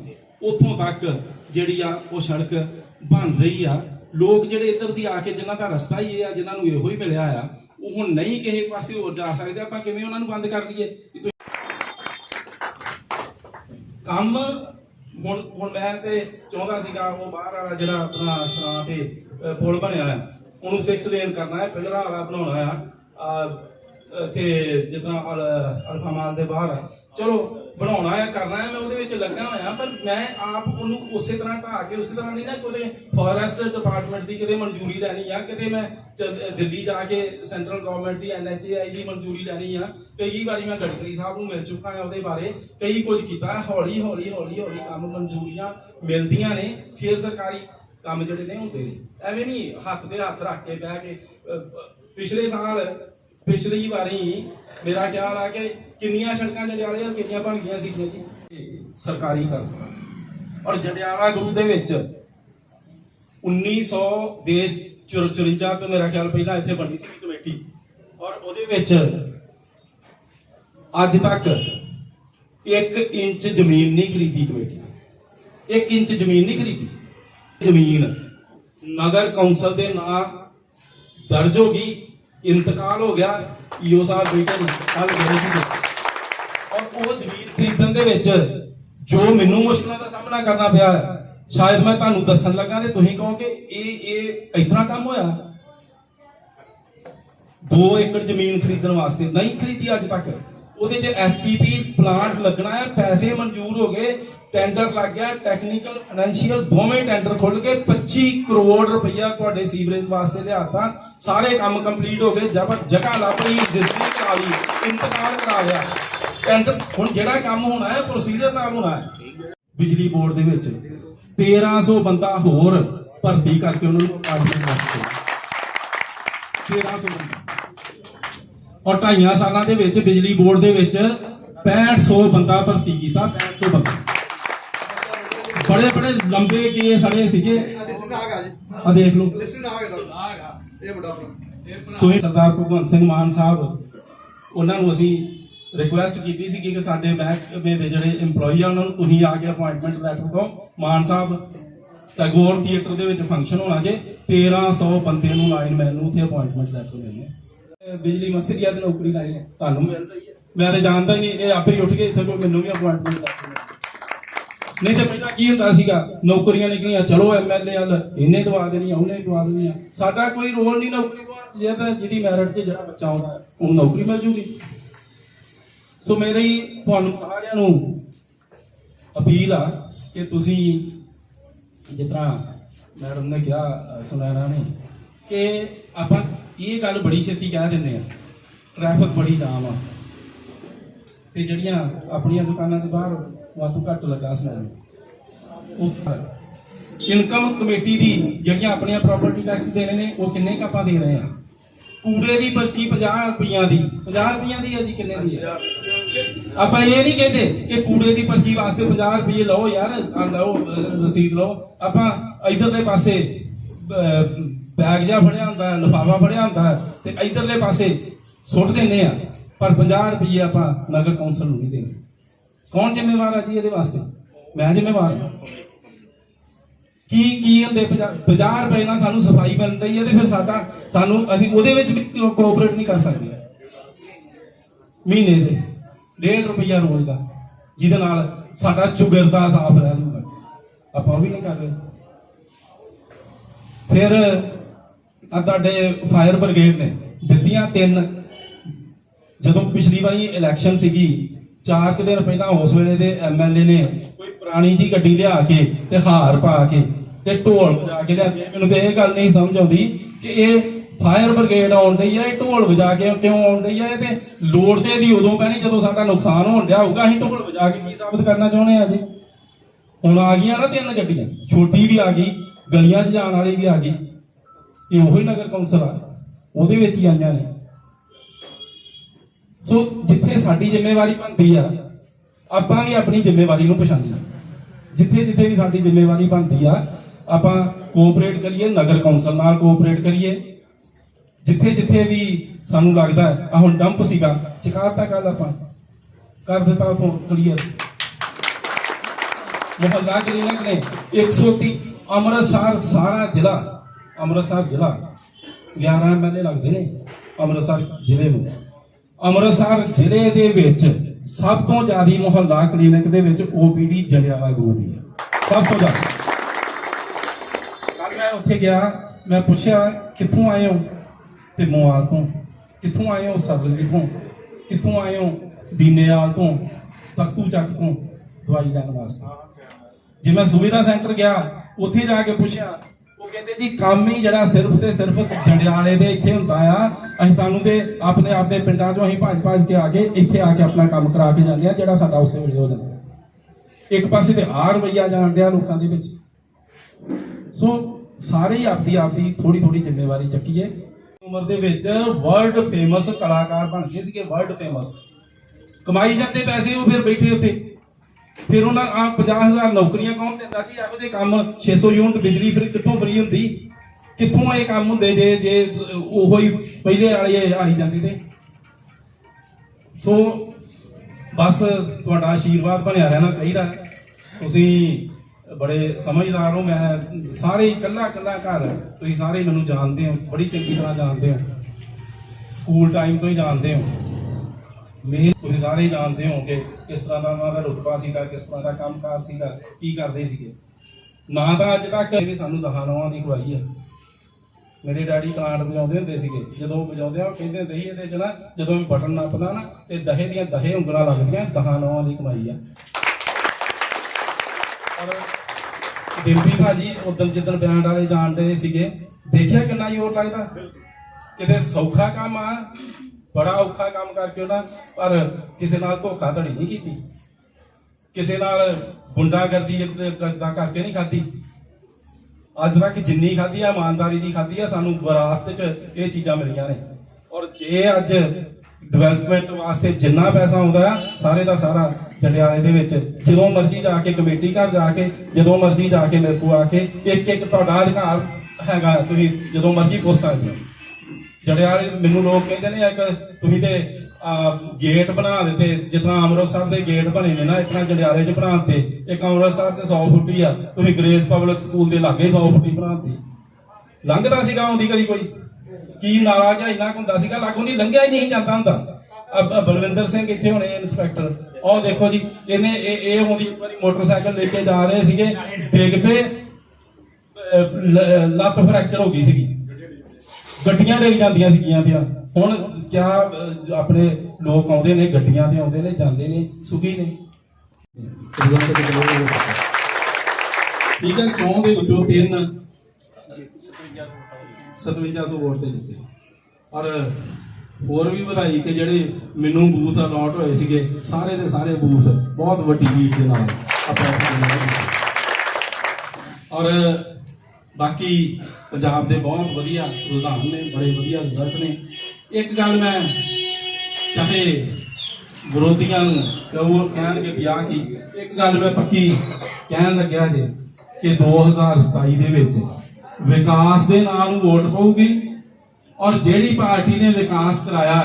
ਉੱਥੋਂ ਤੱਕ ਜਿਹੜੀ ਆ ਉਹ ਸੜਕ ਬਣ ਰਹੀ ਆ। ਲੋਕ ਜਿਹੜੇ ਇੱਧਰ ਦੀ ਆ ਕੇ ਜਿਨ੍ਹਾਂ ਦਾ ਰਸਤਾ ਹੀ ਇਹ ਆ, ਜਿਨ੍ਹਾਂ ਨੂੰ ਇਹੋ ਹੀ ਮਿਲਿਆ ਆ, ਉਹ ਹੁਣ ਨਹੀਂ ਕਿਸੇ ਪਾਸੇ ਹੋਰ ਜਾ ਸਕਦੇ। ਆਪਾਂ ਕਿਵੇਂ ਉਹਨਾਂ ਨੂੰ ਬੰਦ ਕਰ ਲਈਏ? ਕੰਮ ਹੁਣ ਹੁਣ ਮੈਂ ਤੇ ਚਾਹੁੰਦਾ ਸੀਗਾ, ਉਹ ਬਾਹਰ ਵਾਲਾ ਜਿਹੜਾ ਆਪਣਾ ਸਰਾਂ ਤੇ ਪੁਲ ਬਣਿਆ ਹੈ ਉਹਨੂੰ 6 ਲੇਨ ਕਰਨਾ ਹੈ ਪਿਲਰਾਂ ਵਾਲਾ ਬਣਾਉਣਾ ਆ, ਇੱਥੇ ਜਿੱਦਾਂ ਅਲਫਾ ਮਾਲ ਦੇ ਬਾਹਰ ਹੈ ਚਲੋ, ਬਣਾਉਣਾ ਹੈ, ਕਰਨਾ ਹੈ, ਮੈਂ ਉਹਦੇ ਵਿੱਚ ਲੱਗਾ ਹੋਇਆ, ਪਰ ਮੈਂ ਆਪ ਉਹਨੂੰ ਉਸੇ ਤਰ੍ਹਾਂ ਢਾ ਕੇ, ਉਸੇ ਤਰ੍ਹਾਂ ਨਹੀਂ ਨਾ ਕੋਈ ਫੋਰੈਸਟ ਡਿਪਾਰਟਮੈਂਟ ਦੀ ਕਿਤੇ ਮਨਜ਼ੂਰੀ ਲੈਣੀ ਆ, ਕਿਤੇ ਮੈਂ ਦਿੱਲੀ ਜਾ ਕੇ ਸੈਂਟਰਲ ਗਵਰਨਮੈਂਟ ਦੀ ਐਨਐਚਏਆਈ ਦੀ ਮਨਜ਼ੂਰੀ ਲੈਣੀ ਆ। ਕਈ ਵਾਰੀ ਮੈਂ ਗਡਕਰੀ ਸਾਹਿਬ ਨੂੰ ਮਿਲ ਚੁੱਕਾ ਹਾਂ ਉਹਦੇ ਬਾਰੇ, ਕਈ ਕੁਝ ਕੀਤਾ ਹੌਲੀ ਹੌਲੀ ਹੌਲੀ ਹੌਲੀ ਕੰਮ ਮਨਜ਼ੂਰੀਆਂ ਮਿਲਦੀਆਂ ਨੇ। ਫਿਰ ਸਰਕਾਰੀ ਕੰਮ ਜਿਹੜੇ ਨੇ ਹੁੰਦੇ ਨੇ। ਐਵੇਂ ਨਹੀਂ ਹੱਥ ਦੇ ਹੱਥ ਰੱਖ ਕੇ ਬਹਿ ਕੇ ਪਿਛਲੇ ਸਾਲ, ਪਿਛਲੀ ਵਾਰੀ ਮੇਰਾ ਖਿਆਲ ਆ ਕਿ ਕਿੰਨੀਆਂ ਸੜਕਾਂ ਜੰਡਿਆਲੇ ਕਿੰਨੀਆਂ ਬਣ ਗਈਆਂ ਸੀਗੀਆਂ ਜੀ ਸਰਕਾਰੀ ਕੰਮ ਔਰ ਜੰਡਿਆਲਾ ਗੁਰੂ ਦੇ ਵਿੱਚ 1900 ਦੇ 54 ਤੋਂ ਮੇਰਾ ਖਿਆਲ ਪਹਿਲਾਂ ਇੱਥੇ ਬਣੀ ਸੀ ਕਮੇਟੀ। ਔਰ ਉਹਦੇ ਵਿੱਚ ਅੱਜ ਤੱਕ 1 ਇੰਚ ਜ਼ਮੀਨ ਨਹੀਂ ਖਰੀਦੀ ਕਮੇਟੀ ਨੇ। 1 ਇੰਚ ਜ਼ਮੀਨ ਨਹੀਂ ਖਰੀਦੀ। ਜ਼ਮੀਨ। ਨਗਰ ਕੌਂਸਲ ਦੇ ਨਾਂ ਦਰਜ ਹੋ ਗਈ, ਇੰਤਕਾਲ ਹੋ ਗਿਆ, ਈਓ ਸਾਹਿਬ ਬੇਟੇ ਨੇ ਕੱਲ ਗਏ ਸੀ ਔਰ ਉਹ ਜ਼ਮੀਨ ਖਰੀਦਣ ਦੇ ਵਿੱਚ ਜੋ ਮੈਨੂੰ ਮੁਸ਼ਕਲਾਂ ਦਾ ਸਾਹਮਣਾ ਕਰਨਾ ਪਿਆ, ਸ਼ਾਇਦ ਮੈਂ ਤੁਹਾਨੂੰ ਦੱਸਣ ਲੱਗਾ ਤੇ ਤੁਸੀਂ ਕਹੋ ਕਿ ਇਹ ਇਹ ਇਤਨਾ ਕੰਮ ਹੋਇਆ। 2 ਏਕੜ ਜ਼ਮੀਨ ਖਰੀਦਣ ਵਾਸਤੇ, ਨਹੀਂ ਖਰੀਦੀ ਅੱਜ ਤੱਕ। ਉਹਦੇ 'ਚ ਐਸਪੀਪੀ ਪਲਾਂਟ ਲੱਗਣਾ ਹੈ, ਪੈਸੇ ਮਨਜ਼ੂਰ ਹੋ ਗਏ ਟੈਂਡਰ ਲੱਗ ਗਿਆ ਟੈਕਨੀਕਲ ਫਾਈਨੈਂਸ਼ੀਅਲ ਦੋਵੇਂ ਟੈਂਡਰ ਖੁੱਲ ਕੇ 25 ਕਰੋੜ ਰੁਪਈਆ ਤੁਹਾਡੇ ਸੀਵਰੇਜ ਵਾਸਤੇ ਲਿਆਤਾ। ਸਾਰੇ ਕੰਮ ਕੰਪਲੀਟ ਹੋ ਗਏ, ਜਬ ਜਗ੍ਹਾ ਲੱਭ ਲਈ ਰਜਿਸਟਰੀ ਕਰਾ ਲਈ, ਇੰਤਕਾਲ ਕਰਾ ਲਿਆ। ਟੈਂਡਰ ਹੁਣ ਜਿਹੜਾ ਕੰਮ ਹੋਣਾ ਹੈ ਪ੍ਰੋਸੀਜਰ ਨਾਲ ਹੋਣਾ ਹੈ। ਬਿਜਲੀ ਬੋਰਡ ਦੇ ਵਿੱਚ 1300 ਬੰਦਾ ਹੋਰ ਭਰਤੀ ਕਰਕੇ ਉਹਨਾਂ ਨੂੰ ਕਾਬਲ ਰੱਖਦੇ 1300 ਔਰ ਢਾਈਆਂ ਸਾਲਾਂ ਦੇ ਵਿੱਚ ਬਿਜਲੀ ਬੋਰਡ ਦੇ ਵਿੱਚ 6500 ਬੰਦਾ ਭਰਤੀ ਕੀਤਾ 6500 ਬੰਦਾ। ਬੜੇ ਬੜੇ ਲੰਬੇ ਕੇਸ ਅੜੇ ਸੀਗੇ? ਆ ਦੇਖ ਲਓ। ਤੁਸੀਂ ਸਰਦਾਰ ਭਗਵੰਤ ਸਿੰਘ ਮਾਨ ਸਾਹਿਬ, ਉਹਨਾਂ ਨੂੰ ਅਸੀਂ ਰਿਕੁਐਸਟ ਕੀਤੀ ਸੀ ਕਿ ਸਾਡੇ ਮਹਿਕਮੇ ਦੇ ਜਿਹੜੇ EMPLOYE ਆ, ਉਹਨਾਂ ਨੂੰ ਤੁਸੀਂ ਆ ਕੇ ਅਪਾਇੰਟਮੈਂਟ ਲੈਟਰ ਦਿਓ। ਮਾਨ ਸਾਹਿਬ, ਟੈਗੋਰ ਥੀਏਟਰ ਦੇ ਵਿੱਚ ਫੰਕਸ਼ਨ ਹੋਣਾ ਜੇ 1300 ਬੰਦੇ ਨੂੰ ਲਾਈਨਮੈਨ ਨੂੰ ਉੱਥੇ ਅਪਾਇੰਟਮੈਂਟ ਲੈਟਰ ਦੇਣੇ ਬਿਜਲੀ ਮੰਤਰੀ ਆ ਤੇ ਨੌਕਰੀ ਲਾਈ ਹੈ। ਤੁਹਾਨੂੰ ਮਿਲ ਰਹੀ ਹੈ। ਮੈਂ ਤਾਂ ਜਾਣਦਾ ਹੀ ਨਹੀਂ, ਇਹ ਆਪੇ ਉੱਠ ਕੇ ਇੱਥੇ ਕੋਈ ਮੈਨੂੰ ਵੀ ਅਪਾਇੰਟਮੈਂਟ ਲੈਟਰ ਨਹੀਂ ਤਾਂ ਪਹਿਲਾਂ ਕੀ ਹੁੰਦਾ ਸੀਗਾ? ਨੌਕਰੀਆਂ ਨਿਕਲੀਆਂ ਚਲੋ ਐਮਐਲਏ ਵੱਲ ਇਹਨੇ ਦਵਾ ਦੇਣੀਆਂ ਉਹਨੇ ਦਵਾ ਦੇਣੀਆਂ ਸਾਡਾ ਕੋਈ ਰੋਲ ਨਹੀਂ ਨੌਕਰੀ ਦਵਾਉਣ ਜੇ ਤਾਂ ਜਿਹਦੀ ਮੈਰਿਟ 'ਚ ਜਿਹੜਾ ਬੱਚਾ ਆਉਂਦਾ ਹੈ, ਉਹਨੂੰ ਨੌਕਰੀ ਮਿਲ ਜੂਗੀ। ਸੋ ਮੇਰੀ ਤੁਹਾਨੂੰ ਸਾਰਿਆਂ ਨੂੰ ਅਪੀਲ ਆ ਕਿ ਤੁਸੀਂ ਜਿਸ ਤਰ੍ਹਾਂ ਮੈਡਮ ਨੇ ਕਿਹਾ ਅ, ਸੁਨੈਣਾ ਨੇ ਕਿ ਆਪਾਂ ਇਹ ਗੱਲ ਬੜੀ ਛੇਤੀ ਕਹਿ ਦਿੰਦੇ ਆ ਟ੍ਰੈਫਿਕ ਬੜੀ ਜਾਮ ਆ। ਤੇ ਜਿਹੜੀਆਂ ਆਪਣੀਆਂ ਦੁਕਾਨਾਂ ਦੇ ਬਾਹਰ ਵਾਧੂ ਘੱਟ ਲੱਗਾ ਸਮਾਨ ਇਨਕਮ ਕਮੇਟੀ ਦੀ ਜਿਹੜੀਆਂ ਆਪਣੀਆਂ ਪ੍ਰਾਪਰਟੀ ਟੈਕਸ ਦੇਣੇ ਨੇ ਉਹ ਕਿੰਨੇ ਕੁ ਆਪਾਂ ਦੇ ਰਹੇ ਆ ਕੂੜੇ ਦੀ ਪਰਚੀ 50 ਰੁਪਈਆਂ ਦੀ। 50 ਰੁਪਈਆਂ ਦੀ ਹੈ ਜੀ ਕਿੰਨੇ ਦੀ ਹੈ? ਆਪਾਂ ਇਹ ਨਹੀਂ ਕਹਿੰਦੇ ਕਿ ਕੂੜੇ ਦੀ ਪਰਚੀ ਵਾਸਤੇ 50 ਰੁਪਏ ਲਓ ਯਾਰ ਆ ਲਓ ਰਸੀਦ ਲਓ। ਆਪਾਂ ਇਧਰਲੇ ਪਾਸੇ ਅਹ, ਬੈਗ ਜਿਹਾ ਫੜਿਆ ਹੁੰਦਾ ਹੈ ਲਿਫਾਫਾ ਫੜਿਆ ਹੁੰਦਾ ਤੇ ਇਧਰਲੇ ਪਾਸੇ ਸੁੱਟ ਦਿੰਨੇ ਆ ਪਰ 50 ਰੁਪਏ ਆਪਾਂ ਨਗਰ ਕੌਂਸਲ ਨੂੰ ਨਹੀਂ ਦੇਣੇ। ਕੌਣ ਜ਼ਿੰਮੇਵਾਰ ਹੈ ਜੀ ਇਹਦੇ ਵਾਸਤੇ? ਮੈਂ ਜ਼ਿੰਮੇਵਾਰ ਹਾਂ। ਕੀ ਕੀ ਹੁੰਦੇ 50 ਰੁਪਏ ਨਾਲ ਸਾਨੂੰ ਸਫ਼ਾਈ ਮਿਲ ਰਹੀ ਹੈ ਤੇ ਫਿਰ ਸਾਡਾ, ਸਾਨੂੰ ਅਸੀਂ ਉਹਦੇ ਵਿੱਚ ਵੀ ਕੋਆਪਰੇਟ ਨਹੀਂ ਕਰ ਸਕਦੇ। ਮਹੀਨੇ ਦੇ 1.5 ਰੁਪਈਆ ਰੋਜ਼ ਦਾ, ਜਿਹਦੇ ਨਾਲ ਸਾਡਾ ਸ਼ੂਗਰ ਦਾ ਸਾਫ਼ ਰਹਿ ਜੂਗਾ ਆਪਾਂ ਉਹ ਵੀ ਨਹੀਂ ਕਰ ਰਹੇ। ਫਿਰ ਆ ਤੁਹਾਡੇ ਫਾਇਰ ਬ੍ਰਿਗੇਡ ਨੇ ਦਿੱਤੀਆਂ ਤਿੰਨ। ਜਦੋਂ ਪਿਛਲੀ ਵਾਰੀ ਇਲੈਕਸ਼ਨ ਸੀਗੀ ਚਾਰ ਕੁ ਦਿਨ ਪਹਿਲਾਂ ਉਸ ਵੇਲੇ ਦੇ ਐਮਐਲਏ ਨੇ ਕੋਈ ਪੁਰਾਣੀ ਜੀ ਗੱਡੀ ਲਿਆ ਕੇ ਤੇ ਹਾਰ ਪਾ ਕੇ ਤੇ ਢੋਲ ਵਜਾ ਕੇ ਲਿਆਂਦੇ ਮੈਨੂੰ ਤੇ ਇਹ ਗੱਲ ਨਹੀਂ ਸਮਝ ਆਉਂਦੀ ਕਿ ਇਹ ਫਾਇਰ ਬ੍ਰਿਗੇਡ ਆਉਣ ਡਈ ਹੈ, ਇਹ ਢੋਲ ਵਜਾ ਕੇ ਕਿਉਂ ਆਉਣ ਡਈ ਹੈ ਤੇ ਲੋੜ ਤੇ ਦੀ ਉਦੋਂ ਪੈਣੀ ਜਦੋਂ ਸਾਡਾ ਨੁਕਸਾਨ ਹੋਣ ਰਿਹਾ ਹੋਊਗਾ, ਅਸੀਂ ਢੋਲ ਵਜਾ ਕੇ ਕੀ ਸਾਬਤ ਕਰਨਾ ਚਾਹੁੰਦੇ ਆ ਜੀ? ਹੁਣ ਆ ਗਈਆਂ ਨਾ ਤਿੰਨ ਗੱਡੀਆਂ, ਛੋਟੀ ਵੀ ਆ ਗਈ, ਗਲੀਆਂ 'ਚ ਜਾਣ ਵਾਲੀ ਵੀ ਆ ਗਈ, ਇਹ ਉਹੀ ਨਗਰ ਕੌਂਸਲ ਆ। ਉਹਦੇ ਵਿੱਚ ਹੀ ਆਈਆਂ ਨੇ। ਸੋ ਜਿੱਥੇ ਸਾਡੀ ਜ਼ਿੰਮੇਵਾਰੀ ਬਣਦੀ ਆ, ਆਪਾਂ ਵੀ ਆਪਣੀ ਜ਼ਿੰਮੇਵਾਰੀ ਨੂੰ ਪਛਾਣੀਏ। ਜਿੱਥੇ ਜਿੱਥੇ ਵੀ ਸਾਡੀ ਜ਼ਿੰਮੇਵਾਰੀ ਬਣਦੀ ਆ, ਆਪਾਂ ਕੋਆਪਰੇਟ ਕਰੀਏ, ਨਗਰ ਕੌਂਸਲ ਨਾਲ ਕੋਆਪਰੇਟ ਕਰੀਏ। ਜਿੱਥੇ ਜਿੱਥੇ ਵੀ ਸਾਨੂੰ ਲੱਗਦਾ ਆ ਹੁਣ ਡੰਪ ਸੀਗਾ, ਚਕਾਤਾ ਕੱਲ ਆਪਾਂ। ਕਰ ਦਿੱਤਾ ਉਥੋਂ ਕਲੀਅਰ ਮੁਹੱਲਾ ਕਲੀਨਿਕ ਨੇ 130 ਅੰਮ੍ਰਿਤਸਰ ਸਾਰਾ ਜ਼ਿਲ੍ਹਾ, ਅੰਮ੍ਰਿਤਸਰ ਜ਼ਿਲ੍ਹਾ। 11 ਐਮਐਲਏ ਲੱਗਦੇ ਨੇ ਅੰਮ੍ਰਿਤਸਰ ਜ਼ਿਲ੍ਹੇ ਨੂੰ। ਅੰਮ੍ਰਿਤਸਰ ਜ਼ਿਲ੍ਹੇ ਦੇ ਵਿੱਚ ਸਭ ਤੋਂ ਜ਼ਿਆਦੀ ਮੁਹੱਲਾ ਕਲੀਨਿਕ ਦੇ ਵਿੱਚ ਓਪੀਡੀ ਜਲਿਆਂਵਾਲਾ ਗੁਰੂ ਦੀ ਹੈ। ਸਭ ਤੋਂ ਜ਼ਿਆਦਾ। ਕੱਲ ਮੈਂ ਉੱਥੇ ਗਿਆ ਮੈਂ ਪੁੱਛਿਆ ਕਿੱਥੋਂ ਆਏ ਹੋ? ਤੇ ਮੋਹਾਲ ਤੋਂ ਕਿੱਥੋਂ ਆਏ ਹੋ ਸਦਰ ਤੋਂ? ਕਿੱਥੋਂ ਆਏ ਹੋ ਦੀਨੇਵਾਲ ਤੋਂ? ਤਖਤੂ ਚੱਕ ਤੋਂ? ਦਵਾਈ ਲੈਣ ਵਾਸਤੇ। ਜੇ ਮੈਂ ਸੁਵਿਧਾ ਸੈਂਟਰ ਗਿਆ ਉੱਥੇ ਜਾ ਕੇ ਪੁੱਛਿਆ ਕਹਿੰਦੇ ਜੀ, ਕੰਮ ਹੀ ਜਿਹੜਾ ਸਿਰਫ ਤੇ ਸਿਰਫ ਜੰਡਿਆਲੇ ਦੇ ਇੱਥੇ ਹੁੰਦਾ ਆ। ਅਸੀਂ ਸਾਨੂੰ ਤੇ ਆਪਣੇ ਆਪਣੇ ਪਿੰਡਾਂ ਚੋਂ ਅਸੀਂ ਭੱਜ ਭੱਜ ਕੇ ਆ ਕੇ ਇੱਥੇ ਆ ਕੇ ਆਪਣਾ ਕੰਮ ਕਰਾ ਕੇ ਜਾਂਦੇ ਆ, ਜਿਹੜਾ ਸਾਡਾ ਉਸੇ ਵੇਲੇ ਹੋ ਜਾਂਦਾ। ਇੱਕ ਪਾਸੇ ਤੇ ਆ ਰਵਈਆ ਜਾਣ ਡਿਆ ਲੋਕਾਂ ਦੇ ਵਿੱਚ। ਸੋ ਸਾਰੇ ਹੀ ਆਪਦੀ ਆਪਦੀ ਥੋੜੀ ਥੋੜੀ ਜ਼ਿੰਮੇਵਾਰੀ ਚੱਕੀਏ। ਉਮਰ ਦੇ ਵਿੱਚ ਵਰਲਡ ਫੇਮਸ ਕਲਾਕਾਰ ਬਣ ਗਏ ਸੀਗੇ ਵਰਲਡ ਫੇਮਸ ਕਮਾਈ ਜਾਂਦੇ ਪੈਸੇ ਉਹ ਫਿਰ ਬੈਠੇ ਉੱਥੇ। ਫਿਰ ਉਹਨਾਂ ਆ 50000 ਨੌਕਰੀਆਂ ਕੌਣ ਦਿੰਦਾ ਜੀ ਇਹੋ ਜਿਹੇ ਕੰਮ 600 ਯੂਨਿਟ ਬਿਜਲੀ ਫਿਰ, ਕਿੱਥੋਂ ਫਰੀ ਹੁੰਦੀ? ਕਿੱਥੋਂ ਇਹ ਕੰਮ ਹੁੰਦੇ ਜੇ ਜੇ ਉਹੋ ਹੀ ਪਹਿਲੇ ਵਾਲੇ ਆਈ ਜਾਂਦੇ ਤੇ? ਸੋ ਬਸ ਤੁਹਾਡਾ ਆਸ਼ੀਰਵਾਦ ਬਣਿਆ ਰਹਿਣਾ ਚਾਹੀਦਾ। ਤੁਸੀਂ ਬੜੇ ਸਮਝਦਾਰ ਹੋ, ਮੈਂ ਸਾਰੇ ਇਕੱਲਾ ਇਕੱਲਾ ਘਰ, ਤੁਸੀਂ ਸਾਰੇ ਮੈਨੂੰ ਜਾਣਦੇ ਹੋ, ਬੜੀ ਚੰਗੀ ਤਰ੍ਹਾਂ ਜਾਣਦੇ ਹੋ। ਸਕੂਲ ਟਾਈਮ ਤੋਂ ਹੀ ਜਾਣਦੇ ਹੋ। ਮੇਨ ਤੁਸੀਂ ਸਾਰੇ ਜਾਣਦੇ ਹੋ ਕਿਸ ਤਰ੍ਹਾਂ ਦਾ ਉਹਨਾਂ ਦਾ ਰੁਤਬਾ ਸੀਗਾ, ਕਿਸ ਤਰ੍ਹਾਂ ਦਾ ਕੰਮਕਾਰ ਸੀਗਾ, ਕੀ ਕਰਦੇ ਸੀਗੇ। ਨਾ ਤਾਂ ਅੱਜ ਤੱਕ ਵੀ ਸਾਨੂੰ ਦਹਾਂ ਦੀ ਖਵਾਈ ਹੈ। ਮੇਰੇ ਡੈਡੀ ਪਲਾਂਟ ਵਜਾਉਂਦੇ ਹੁੰਦੇ ਸੀਗੇ, ਜਦੋਂ ਵਜਾਉਂਦੇ ਆ, ਉਹ ਕਹਿੰਦੇ ਹੁੰਦੇ ਸੀ, ਇਹਦੇ ਚ ਜਦੋਂ ਵੀ ਬਟਨ ਨੱਪਦਾ ਨਾ, ਤੇ ਦਹੇ ਦੀਆਂ ਦਹੇ ਉਂਗਲਾਂ ਲੱਗਦੀਆਂ ਦਹਾਂ ਦੀ ਕਮਾਈ ਆ ਔਰ ਡਿੰਪੀ ਭਾਜੀ ਉਦੋਂ ਜਿੱਦਣ ਬਿਆਨ ਵਾਲੇ ਜਾਣਦੇ ਸੀਗੇ, ਦੇਖਿਆ ਕਿੰਨਾ ਜ਼ੋਰ ਲੱਗਦਾ? ਕਿਤੇ ਸੌਖਾ ਕੰਮ ਆ ਬੜਾ ਔਖਾ ਕੰਮ ਕਰਕੇ ਉਹਨਾਂ ਪਰ ਕਿਸੇ ਨਾਲ ਧੋਖਾ ਧੜੀ ਨਹੀਂ ਕੀਤੀ। ਕਿਸੇ ਨਾਲ ਗੁੰਡਾਗਰਦੀ ਦਾ ਕਰਕੇ ਨਹੀਂ ਖਾਦੀ ਅੱਜ ਤੱਕ ਜਿੰਨੀ ਖਾਦੀ ਆ, ਇਮਾਨਦਾਰੀ ਦੀ ਖਾਦੀ ਆ, ਸਾਨੂੰ ਵਿਰਾਸਤ 'ਚ ਇਹ ਚੀਜ਼ਾਂ ਮਿਲੀਆਂ ਨੇ। ਔਰ ਜੇ ਅੱਜ ਡਿਵੈਲਪਮੈਂਟ ਵਾਸਤੇ ਜਿੰਨਾ ਪੈਸਾ ਆਉਂਦਾ ਆ, ਸਾਰੇ ਦਾ ਸਾਰਾ ਜੰਡਿਆਲੇ ਦੇ ਵਿੱਚ, ਜਦੋਂ ਮਰਜ਼ੀ ਜਾ ਕੇ ਕਮੇਟੀ ਘਰ ਜਾ ਕੇ, ਜਦੋਂ ਮਰਜ਼ੀ ਜਾ ਕੇ ਮੇਰੇ ਕੋਲ ਆ ਕੇ ਇੱਕ ਇੱਕ ਤੁਹਾਡਾ ਅਧਿਕਾਰ ਹੈਗਾ, ਤੁਸੀਂ ਜਦੋਂ ਮਰਜ਼ੀ ਪੁੱਛ ਸਕਦੇ ਹੋ। ਜੜਿਆਲੇ ਮੈਨੂੰ ਲੋਕ ਕਹਿੰਦੇ ਨੇ ਇੱਕ ਤੁਸੀਂ ਤੇ ਗੇਟ ਬਣਾ ਦਿੱਤੇ ਜਿਤਨਾ ਅੰਮ੍ਰਿਤਸਰ ਦੇ ਗੇਟ ਬਣੇ ਨੇ ਨਾ ਇਤਨਾ ਜੜਿਆਲੇ ਚ ਬਣਾਤੇ ਇੱਕ ਅੰਮ੍ਰਿਤਸਰ ਚ 100 ਫੁੱਟੀ ਆ, ਤੁਸੀਂ ਗ੍ਰੇਸ ਪਬਲਿਕ ਸਕੂਲ ਦੇ ਲਾਗੇ 100 ਫੁੱਟੀ ਬਣਾਤੀ ਲੰਘਦਾ ਸੀਗਾ ਆਉਂਦੀ ਕਦੀ ਕੋਈ? ਕੀ ਨਾਲਾ ਜਾਂ ਇੰਨਾ ਕੁ ਹੁੰਦਾ ਸੀਗਾ, ਲਾਗੋਂ ਦੀ ਲੰਘਿਆ ਹੀ ਨਹੀਂ ਜਾਂਦਾ ਹੁੰਦਾ। ਬਲਵਿੰਦਰ ਸਿੰਘ ਇੱਥੇ ਹੋਣੇ ਇਨਸਪੈਕਟਰ ਉਹ ਦੇਖੋ ਜੀ, ਇਹਨੇ, ਇਹ ਇਹ ਹੁੰਦੀ ਇੱਕ ਵਾਰੀ ਮੋਟਰਸਾਈਕਲ ਲੈ ਕੇ ਜਾ ਰਹੇ ਸੀਗੇ, ਡਿੱਗ ਪਏ ਲੱਤ ਫ੍ਰੈਕਚਰ ਹੋ ਗਈ ਸੀਗੀ। ਗੱਡੀਆਂ ਡਿੱਗ ਜਾਂਦੀਆਂ ਸੀਗੀਆਂ ਤੇ ਹੁਣ ਕਿਆ ਆਪਣੇ ਲੋਕ ਆਉਂਦੇ ਨੇ, ਗੱਡੀਆਂ ਤੇ ਆਉਂਦੇ ਨੇ, ਜਾਂਦੇ ਨੇ, ਸੁਖੀ ਨੇ। ਠੀਕ ਹੈ ਚੋਂ ਦੇ ਵਿੱਚੋਂ ਤਿੰਨ 5700 ਵੋਟ ਤੇ ਜਿੱਤੇ। ਔਰ ਹੋਰ ਵੀ ਵਧਾਈ ਕਿ ਜਿਹੜੇ ਮੈਨੂੰ ਬੂਥ ਅਲਾਟ ਹੋਏ ਸੀਗੇ, ਸਾਰੇ ਦੇ ਸਾਰੇ ਬੂਥ ਬਹੁਤ ਵੱਡੀ ਲੀਡ ਦੇ ਨਾਲ ਆਪਾਂ ਔਰ ਬਾਕੀ ਪੰਜਾਬ ਦੇ ਬਹੁਤ ਵਧੀਆ ਰੁਝਾਨ ਨੇ, ਬੜੇ ਵਧੀਆ ਰਿਜ਼ਲਟ ਨੇ। ਇੱਕ ਗੱਲ ਮੈਂ ਚਾਹੇ ਵਿਰੋਧੀਆਂ ਨੂੰ ਕਹੋ, ਕਹਿਣਗੇ ਵਿਆਹ ਕੀ। ਇੱਕ ਗੱਲ ਮੈਂ ਪੱਕੀ ਕਹਿਣ ਲੱਗਿਆ ਜੇ ਕਿ 2027 ਦੇ ਵਿੱਚ ਵਿਕਾਸ ਦੇ ਨਾਂ ਨੂੰ ਵੋਟ ਪਊਗੀ ਔਰ ਜਿਹੜੀ ਪਾਰਟੀ ਨੇ ਵਿਕਾਸ ਕਰਾਇਆ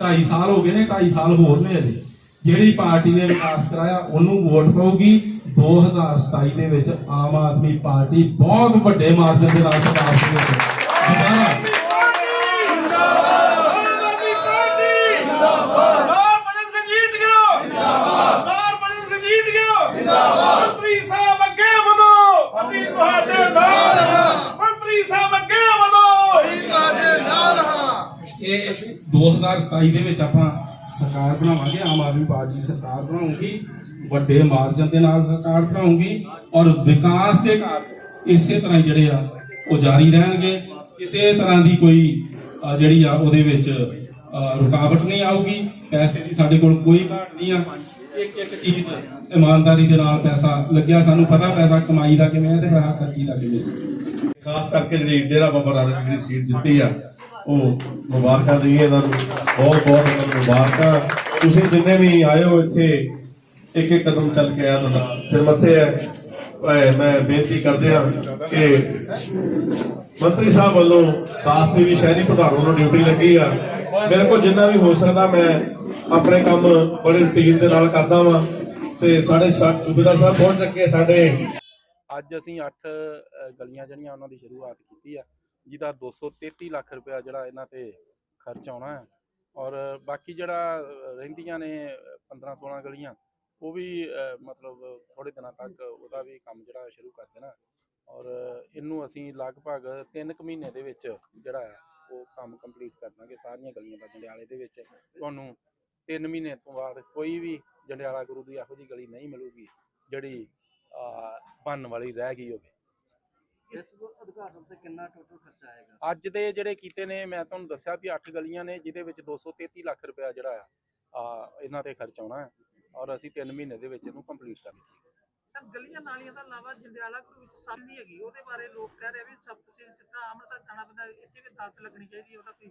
2.5 ਸਾਲ ਹੋ ਗਏ ਨੇ 2.5 ਸਾਲ ਹੋਰ ਨੇ ਅਜੇ। ਜਿਹੜੀ ਪਾਰਟੀ ਨੇ ਵਿਕਾਸ ਕਰਾਇਆ ਉਹਨੂੰ ਵੋਟ ਪਊਗੀ। 2027 ਦੇ ਵਿੱਚ ਆਮ ਆਦਮੀ ਪਾਰਟੀ ਬਹੁਤ ਵੱਡੇ ਮਾਰਜਨ ਦੇ ਨਾਲ ਸਰਕਾਰ ਦੇ ਵਿੱਚ ਜਿਤਾਣਾ ਹਰਭਜਨ ਸਿੰਘ ਜੀਤ ਗਿਆ ਜਿੰਦਾਬਾਦ। ਹਰਭਜਨ ਸਿੰਘ ਜੀਤ ਗਿਆ ਜਿੰਦਾਬਾਦ ਮੰਤਰੀ ਸਾਹਿਬ ਅੱਗੇ ਵਧੋ ਅਸੀਂ ਤੁਹਾਡੇ ਨਾਲ ਹਾਂ ਮੰਤਰੀ ਸਾਹਿਬ ਅੱਗੇ ਵਧੋ ਅਸੀਂ 2027 ਦੇ ਵਿੱਚ ਆਪਾਂ ਸਰਕਾਰ ਬਣਾਵਾਂਗੇ, ਆਮ ਆਦਮੀ ਪਾਰਟੀ ਸਰਕਾਰ ਬਣਾਉਂਗੀ ਵੱਡੇ ਮਾਰਜਨ ਦੇ ਨਾਲ ਸਰਕਾਰ ਬਣਾਉਂਗੀ ਔਰ ਵਿਕਾਸ ਦੇ ਕਾਰਜ ਇਸੇ ਤਰ੍ਹਾਂ ਜਿਹੜੇ ਆ, ਉਹ ਜਾਰੀ ਰਹਿਣਗੇ। ਕਿਸੇ ਤਰ੍ਹਾਂ ਦੀ ਕੋਈ ਜਿਹੜੀ ਆ, ਉਹਦੇ ਵਿੱਚ ਰੁਕਾਵਟ ਨਹੀਂ ਆਊਗੀ। ਪੈਸੇ ਦੀ ਸਾਡੇ ਕੋਲ ਕੋਈ ਘਾਟ ਨਹੀਂ ਆ। ਇੱਕ ਇੱਕ ਚੀਜ਼ ਇਮਾਨਦਾਰੀ ਦੇ ਨਾਲ ਪੈਸਾ ਲੱਗਿਆ, ਸਾਨੂੰ ਪਤਾ ਪੈਸਾ ਕਮਾਈ ਦਾ ਕਿਵੇਂ ਹੈ ਤੇ ਪੈਸਾ ਖਰਚੀ ਦਾ ਕਿਵੇਂ ਖਾਸ ਕਰਕੇ ਜਿਹੜੀ ਡੇਰਾ ਬਾਬਾ ਨਾਨਕ ਦੀ ਸੀਟ ਜਿੱਤੀ ਆ ਉਹ ਮੁਬਾਰਕਾਂ ਦਈਏ ਇਹਨਾਂ ਨੂੰ। ਬਹੁਤ ਬਹੁਤ ਮੁਬਾਰਕਾਂ। ਤੁਸੀਂ ਜਿੰਨੇ ਵੀ ਆਏ ਹੋ ਇੱਥੇ, ਇੱਕ ਇੱਕ ਕਦਮ ਚੱਲ ਕੇ ਆਇਆ ਤੁਹਾਡਾ। ਸਿਰ ਮੱਥੇ ਹੈ। ਮੈਂ ਬੇਨਤੀ ਕਰਦੇ ਹਾਂ ਕਿ ਮੰਤਰੀ ਸਾਹਿਬ ਵੱਲੋਂ ਦਾਸ ਵੀ ਸ਼ਹਿਰੀ ਪ੍ਰਧਾਨ ਵੱਲੋਂ ਡਿਊਟੀ ਲੱਗੀ ਆ। ਮੇਰੇ ਕੋਲ ਜਿੰਨਾ ਵੀ ਹੋ ਸਕਦਾ, ਮੈਂ ਆਪਣੇ ਕੰਮ ਬੜੇ ਰੁਟੀਨ ਦੇ ਨਾਲ ਕਰਦਾ ਵਾਂ। ਤੇ ਸਾਡੇ ਸਾ- ਸੂਬੇਦਾਰ ਸਾਹਿਬ ਪਹੁੰਚ ਚੁੱਕੇ ਸਾਡੇ। ਅੱਜ ਅਸੀਂ 8 ਗਲੀਆਂ ਜਿਹੜੀਆਂ, ਉਹਨਾਂ ਦੀ ਸ਼ੁਰੂਆਤ ਕੀਤੀ ਆ। ਜਿਹਦਾ 233 ਲੱਖ ਰੁਪਇਆ ਜਿਹੜਾ ਇਹਨਾਂ ਤੇ ਖਰਚ ਆਉਣਾ ਹੈ। ਔਰ ਬਾਕੀ ਜਿਹੜਾ ਰਹਿੰਦੀਆਂ ਨੇ 15 16 ਗਲੀਆਂ, ਉਹ ਵੀ ਮਤਲਬ ਥੋੜੇ ਦਿਨਾਂ ਤੱਕ ਉਹਦਾ ਵੀ ਕੰਮ ਜਿਹੜਾ ਸ਼ੁਰੂ ਕਰ ਦੇਣਾ। ਔਰ ਇਹਨੂੰ ਅਸੀਂ ਲਗਭਗ 3 ਕੁ ਮਹੀਨੇ ਦੇ ਵਿੱਚ ਜਿਹੜਾ ਹੈ, ਉਹ ਕੰਮ ਕੰਪਲੀਟ ਕਰ ਦਾਂਗੇ ਸਾਰੀਆਂ ਗਲੀਆਂ ਦਾ ਜੰਡਿਆਲੇ ਦੇ ਵਿੱਚ। ਤੁਹਾਨੂੰ 3 ਮਹੀਨੇ ਤੋਂ ਬਾਅਦ ਕੋਈ ਵੀ ਜੰਡਿਆਲਾ ਗੁਰੂ ਦੀ ਇਹੋ ਜਿਹੀ ਗਲੀ ਨਹੀਂ ਮਿਲੂਗੀ ਜਿਹੜੀ ਬੰਨ ਵਾਲੀ ਰਹਿ ਗਈ ਹੋਵੇ। ਇਸ ਉਦਘਾਟਨ ਤੇ ਕਿੰਨਾ ਟੋਟਲ ਖਰਚਾ ਆਏਗਾ? ਅੱਜ ਦੇ ਜਿਹੜੇ ਕੀਤੇ ਨੇ ਮੈਂ ਤੁਹਾਨੂੰ ਦੱਸਿਆ ਵੀ 8 ਗਲੀਆਂ ਨੇ ਜਿਹਦੇ ਵਿੱਚ 233 ਲੱਖ ਰੁਪਇਆ ਜਿਹੜਾ ਆ ਆ, ਇਹਨਾਂ ਤੇ ਖਰਚ ਆਉਣਾ ਹੈ ਔਰ ਅਸੀਂ 3 ਮਹੀਨੇ ਦੇ ਵਿੱਚ ਇਹਨੂੰ ਕੰਪਲੀਟ ਕਰ ਲਈਏ। ਸਰ ਗਲੀਆਂ ਨਾਲੀਆਂ ਦਾ ਇਲਾਵਾ ਜੰਡਿਆਲਾ ਗੁਰੂ ਵਿੱਚ ਸਭ ਨਹੀਂ ਹੈਗੀ ਉਹਦੇ ਬਾਰੇ ਲੋਕ ਕਹਿ ਰਹੇ ਵੀ ਸਭ ਤੁਸੀਂ ਜਿਸ ਤਰ੍ਹਾਂ ਅੰਮ੍ਰਿਤਸਰ ਜਾਣਾ ਪੈਂਦਾ ਇੱਥੇ ਵੀ ਅਦਾਲਤ ਲੱਗਣੀ ਚਾਹੀਦੀ ਹੈ ਉਹਦਾ ਕੋਈ।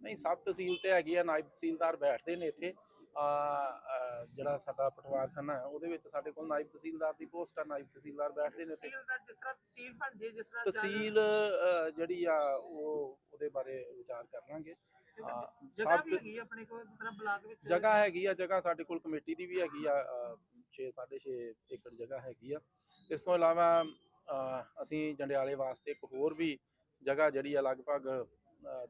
ਨਹੀਂ ਸਬ ਤਹਿਸੀਲ ਤੇ ਹੈਗੀ ਆ ਨਾਇਬ ਤਹਿਸੀਲਦਾਰ ਬੈਠਦੇ ਨੇ ਇੱਥੇ। ਆ ਆ, ਜਿਹੜਾ ਸਾਡਾ ਪਟਵਾਰਖਾਨਾ ਹੈ ਉਹਦੇ ਵਿੱਚ ਸਾਡੇ ਕੋਲ ਨਾਇਬ ਤਹਿਸੀਲਦਾਰ ਦੀ ਪੋਸਟ ਆ ਨਾਇਬ ਤਹਿਸੀਲਦਾਰ ਬੈਠਦੇ ਨੇ ਤਹਿਸੀਲ ਦਾ ਜਿਸ ਤਰ੍ਹਾਂ ਤਹਿਸੀਲ ਬਣ ਜੇ ਜਿਸ ਤਰ੍ਹਾਂ ਤਹਿਸੀਲ ਅ, ਜਿਹੜੀ ਆ ਉਹ ਉਹਦੇ ਬਾਰੇ ਵਿਚਾਰ ਕਰ ਲਾਂਗੇ। ਜਗ੍ਹਾ ਵੀ ਹੈਗੀ ਆ ਆਪਣੇ ਕੋਲ ਜਿਸ ਤਰ੍ਹਾਂ ਬਲਾਕ ਵਿੱਚ ਜਗ੍ਹਾ ਹੈਗੀ ਆ ਜਗ੍ਹਾ ਸਾਡੇ ਕੋਲ ਕਮੇਟੀ ਦੀ ਵੀ ਹੈਗੀ ਆ 6 6.5 ਏਕੜ ਜਗ੍ਹਾ ਹੈਗੀ ਆ। ਇਸ ਤੋਂ ਇਲਾਵਾ ਅਸੀਂ ਜੰਡਿਆਲੇ ਵਾਸਤੇ ਇੱਕ ਹੋਰ ਵੀ ਜਗ੍ਹਾ ਜਿਹੜੀ ਆ ਲਗਭਗ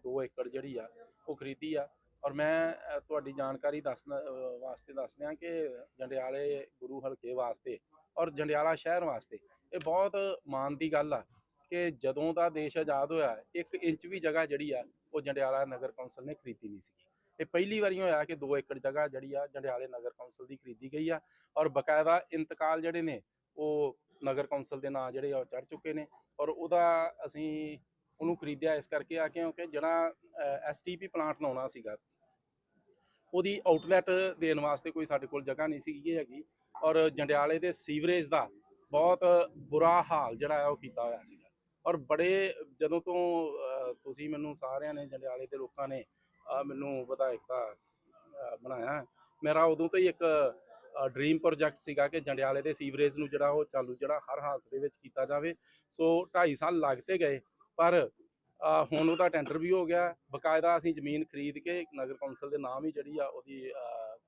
2 ਏਕੜ ਜਿਹੜੀ ਆ ਉਹ ਖਰੀਦੀ ਆ। ਔਰ ਮੈਂ ਤੁਹਾਡੀ ਜਾਣਕਾਰੀ ਦੱਸਣ ਵਾਸਤੇ ਦੱਸ ਦਿਆਂ ਕਿ ਜੰਡਿਆਲੇ ਗੁਰੂ ਹਲਕੇ ਵਾਸਤੇ ਔਰ ਜੰਡਿਆਲਾ ਸ਼ਹਿਰ ਵਾਸਤੇ ਇਹ ਬਹੁਤ ਮਾਣ ਦੀ ਗੱਲ ਆ ਕਿ ਜਦੋਂ ਦਾ ਦੇਸ਼ ਆਜ਼ਾਦ ਹੋਇਆ, ਇੱਕ ਇੰਚ ਵੀ ਜਗ੍ਹਾ ਜਿਹੜੀ ਆ, ਉਹ ਜੰਡਿਆਲਾ ਨਗਰ ਕੌਂਸਲ ਨੇ ਖਰੀਦੀ ਨਹੀਂ ਸੀਗੀ। ਇਹ ਪਹਿਲੀ ਵਾਰੀ ਹੋਇਆ ਕਿ 2 ਏਕੜ ਜਗ੍ਹਾ ਜਿਹੜੀ ਆ, ਜੰਡਿਆਲੇ ਨਗਰ ਕੌਂਸਲ ਦੀ ਖਰੀਦੀ ਗਈ ਆ ਔਰ ਬਕਾਇਦਾ ਇੰਤਕਾਲ ਜਿਹੜੇ ਨੇ, ਉਹ ਨਗਰ ਕੌਂਸਲ ਦੇ ਨਾਂ ਜਿਹੜੇ ਆ, ਉਹ ਚੜ ਚੁੱਕੇ ਨੇ ਔਰ ਉਹਦਾ ਅਸੀਂ ਉਹਨੂੰ ਖਰੀਦਿਆ ਇਸ ਕਰਕੇ ਆ ਕਿਉਂਕਿ ਜਿਹੜਾ ਐਸਟੀਪੀ ਪਲਾਂਟ ਲਾਉਣਾ ਸੀਗਾ ਉਹਦੀ ਆਊਟਲੈਟ ਦੇਣ ਵਾਸਤੇ ਕੋਈ ਸਾਡੇ ਕੋਲ ਜਗ੍ਹਾ ਨਹੀਂ ਸੀਗੀ ਹੈਗੀ ਔਰ ਜੰਡਿਆਲੇ ਦੇ ਸੀਵਰੇਜ ਦਾ ਬਹੁਤ ਬੁਰਾ ਹਾਲ ਜਿਹੜਾ ਹੈ ਉਹ ਕੀਤਾ ਹੋਇਆ ਸੀਗਾ। ਔਰ ਬੜੇ ਜਦੋਂ ਤੋਂ ਤੁਸੀਂ ਮੈਨੂੰ ਸਾਰਿਆਂ ਨੇ ਜੰਡਿਆਲੇ ਦੇ ਲੋਕਾਂ ਨੇ ਮੈਨੂੰ ਵਿਧਾਇਕ ਦਾ ਬਣਾਇਆ ਮੇਰਾ ਉਦੋਂ ਤੋਂ ਹੀ ਇੱਕ ਡ੍ਰੀਮ ਪ੍ਰੋਜੈਕਟ ਸੀਗਾ ਕਿ ਜੰਡਿਆਲੇ ਦੇ ਸੀਵਰੇਜ ਨੂੰ ਜਿਹੜਾ ਉਹ ਚਾਲੂ, ਜਿਹੜਾ ਹਰ ਹਾਲਤ ਦੇ ਵਿੱਚ ਕੀਤਾ ਜਾਵੇ। ਸੋ 2.5 ਸਾਲ ਲੱਗਤੇ ਗਏ, ਪਰ ਹੁਣ ਉਹਦਾ ਟੈਂਡਰ ਵੀ ਹੋ ਗਿਆ। ਬਕਾਇਦਾ ਅਸੀਂ ਜ਼ਮੀਨ ਖਰੀਦ ਕੇ ਨਗਰ ਕੌਂਸਲ ਦੇ ਨਾਮ ਹੀ ਜਿਹੜੀ ਆ ਉਹਦੀ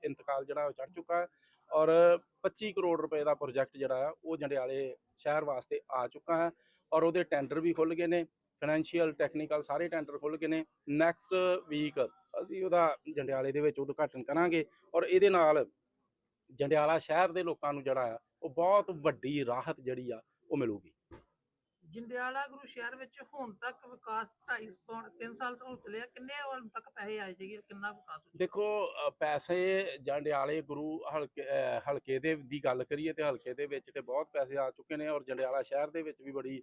ਇੰਤਕਾਲ ਜਿਹੜਾ ਉਹ ਚੜ ਚੁੱਕਾ ਹੈ। ਔਰ 25 ਕਰੋੜ ਰੁਪਏ ਦਾ ਪ੍ਰੋਜੈਕਟ ਜਿਹੜਾ ਆ, ਉਹ ਜੰਡਿਆਲੇ ਸ਼ਹਿਰ ਵਾਸਤੇ ਆ ਚੁੱਕਾ ਹੈ। ਔਰ ਉਹਦੇ ਟੈਂਡਰ ਵੀ ਖੁੱਲ ਗਏ ਨੇ ਫਾਈਨੈਂਸ਼ੀਅਲ ਟੈਕਨੀਕਲ ਸਾਰੇ ਟੈਂਡਰ ਖੁੱਲ ਗਏ ਨੇ। ਨੈਕਸਟ ਵੀਕ ਅਸੀਂ ਉਹਦਾ ਜੰਡਿਆਲੇ ਦੇ ਵਿੱਚ ਉਦਘਾਟਨ ਕਰਾਂਗੇ। ਔਰ ਇਹਦੇ ਨਾਲ ਜੰਡਿਆਲਾ ਸ਼ਹਿਰ ਦੇ ਲੋਕਾਂ ਨੂੰ ਜਿਹੜਾ ਆ, ਉਹ ਬਹੁਤ ਵੱਡੀ ਰਾਹਤ ਜਿਹੜੀ ਆ, ਉਹ ਮਿਲੂਗੀ। ਜੰਡਿਆਲਾ ਗੁਰੂ ਸ਼ਹਿਰ ਵਿੱਚ ਹੁਣ ਤੱਕ ਵਿਕਾਸ 2.5 ਤੋਂ 3 ਸਾਲ ਤੋਂ ਚੱਲਿਆ ਕਿੰਨੇ ਹੁਣ ਤੱਕ ਪੈਸੇ ਆਏ ਸੀਗੇ, ਕਿੰਨਾ ਵਿਕਾਸ ਹੋਇਆ? ਦੇਖੋ ਪੈਸੇ ਜੰਡਿਆਲੇ ਗੁਰੂ ਹਲਕੇ ਹਲਕੇ ਦੇ ਦੀ ਗੱਲ ਕਰੀਏ ਤੇ ਹਲਕੇ ਦੇ ਵਿੱਚ ਤੇ ਬਹੁਤ ਪੈਸੇ ਆ ਚੁੱਕੇ ਨੇ ਔਰ ਜੰਡਿਆਲਾ ਸ਼ਹਿਰ ਦੇ ਵਿੱਚ ਵੀ ਬੜੀ